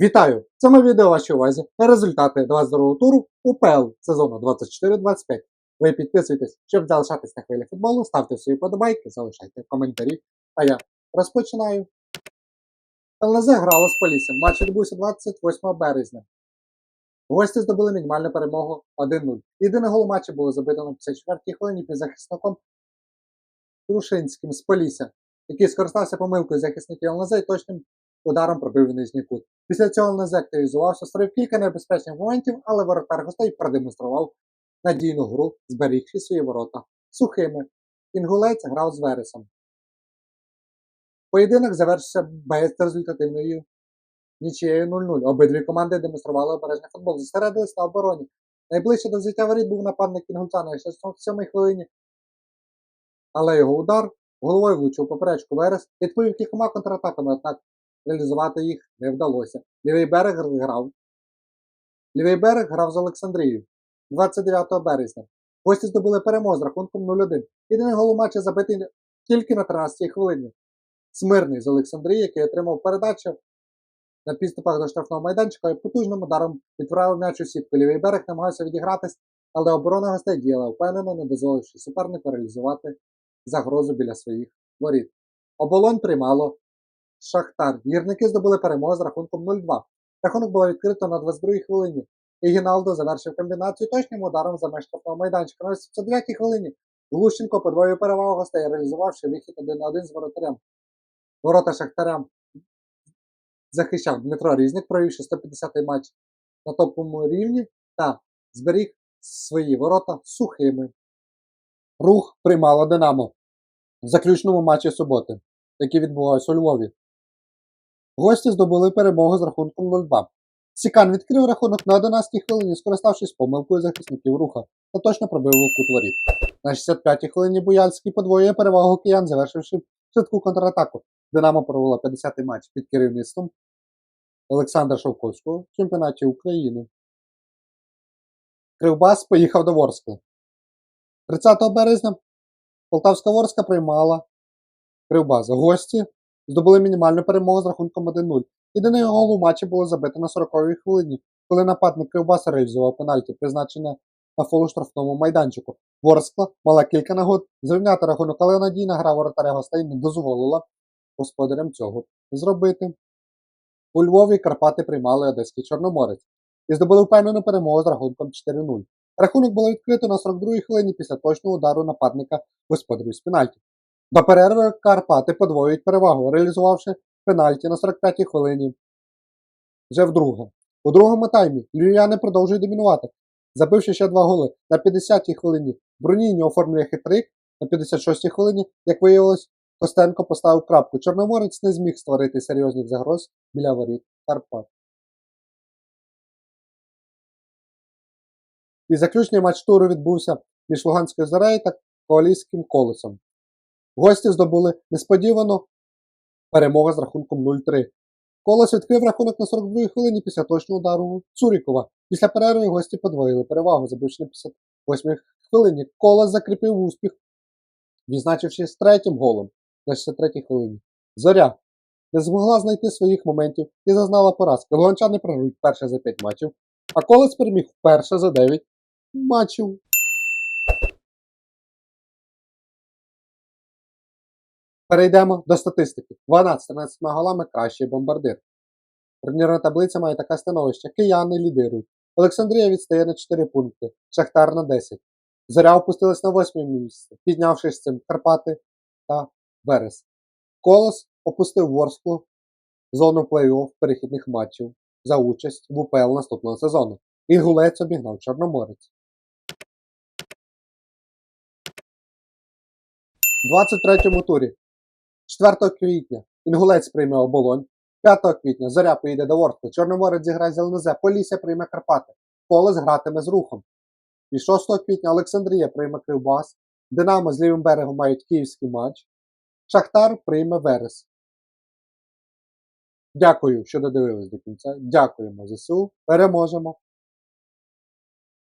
Вітаю! В цьому відео вашій увазі результати 22-го туру УПЛ сезону 24-25. Ви підписуйтесь, щоб залишатись на хвилі футболу, ставте свої подобайки, залишайте коментарі. А я розпочинаю. ЛНЗ грало з Поліссям. Матч відбувся 28 березня. Гості здобули мінімальну перемогу 1-0. Єдине гол матчі було забито на 54-й хвилині під захисником Крушинським з Полісся, який скористався помилкою захисників ЛНЗ і точним ударом пробив нижній кут. Після цього ЛНЗ активізувався, створив кілька небезпечних моментів, але воротар гостей продемонстрував надійну гру, зберігши свої ворота сухими. Інгулець грав з Вересом. Поєдинок завершився безрезультативною нічією 0-0. Обидві команди демонстрували обережний футбол, зосередились на обороні. Найближче до взяття воріт був нападник Інгульця на 67-й хвилині, але його удар головою влучив поперечку Верес, відповів кількома контратаками, однак реалізувати їх не вдалося. Лівий берег грав. Лівий берег грав з Олександрією 29 березня. Гості здобули перемогу з рахунком 0-1. Єдиний гол у матчі забитий тільки на 13-й хвилині. Смирний з Олександрії, який отримав передачу на підступах до штрафного майданчика і потужним ударом відправив м'яч у сітку. Лівий берег намагався відігратись, але оборона гостей діяла впевнено, не дозволивши супернику реалізувати загрозу біля своїх воріт. Оболонь приймало Шахтар. Гірники здобули перемогу з рахунком 0-2. Рахунок було відкрито на 22-й хвилині. І Гіналдо завершив комбінацію точним ударом за меж майданчика. На 89-й хвилині Глущенко подвоїв перевагу гостей, реалізувавши вихід 1 на 1 з воротарем. Ворота Шахтарям захищав Дмитро Різник, провівши 150-й матч на топовому рівні та зберіг свої ворота сухими. Рух приймало Динамо в заключному матчі суботи, який відбувався у Львові. Гості здобули перемогу з рахунком 0-2. Сікан відкрив рахунок на 11-й хвилині, скориставшись помилкою захисників руха та точно пробив у воріт. На 65-й хвилині Буяльський подвоює перевагу киян, завершивши швидку контратаку. Динамо провела 50-й матч під керівництвом Олександра Шовковського в чемпіонаті України. Кривбас поїхав до Ворскли. 30 березня Полтавська Ворська приймала Кривбас. Гості здобули мінімальну перемогу з рахунком 1-0. Єдиний гол у матчі було забито на 40-й хвилині, коли нападник Кривбаса реалізував пенальті, призначене на фолу штрафному майданчику. Ворскла мала кілька нагод зрівняти рахунок, але надійна гра воротаря гостей не дозволила господарям цього зробити. У Львові Карпати приймали Одеський Чорноморець і здобули впевнену перемогу з рахунком 4-0. Рахунок було відкрито на 42-й хвилині після точного удару нападника господарів з пенальті. До перерви Карпати подвоюють перевагу, реалізувавши пенальті на 45-й хвилині. Вже вдруге. У другому таймі львів'яни продовжують домінувати, забивши ще два голи. На 50-й хвилині Бруніні оформлює хитрик, на 56-й хвилині, як виявилось, Костенко поставив крапку. Чорноморець не зміг створити серйозних загроз біля воріт Карпат. І заключний матч туру відбувся між Луганською Зорею та Коалійським колесом. Гості здобули несподівано перемогу з рахунком 0-3. Колос відкрив рахунок на 42-й хвилині після точного удару Цурікова. Після перерви гості подвоїли перевагу, забивши на 58-й хвилині. Колос закріпив успіх, відзначившись третім голом на 63-й хвилині. Зоря не змогла знайти своїх моментів і зазнала поразки. Луганчани програють вперше за 5 матчів, а Колос переміг вперше за 9 матчів. Перейдемо до статистики. 12-13 голами кращий бомбардир. Турнірна таблиця має таке становище. Кияни лідирують. Олександрія відстає на 4 пункти, Шахтар на 10. Зоря опустилась на 8 місце, піднявшись з цим Карпати та Верес. Колос опустив Ворсклу зону плей-офф перехідних матчів за участь в УПЛ наступного сезону. Інгулець обігнав Чорноморець. 23-му турі 4 квітня Інгулець прийме оболонь. 5 квітня Зоря поїде до Ворскли. Чорноморець зіграє з ЛНЗ. Полісся прийме Карпати. Колес гратиме з рухом. І 6 квітня Олександрія прийме Кривбас. Динамо з лівим берегом мають київський матч. Шахтар прийме Верес. Дякую, що додивились до кінця. Дякуємо ЗСУ. Переможемо!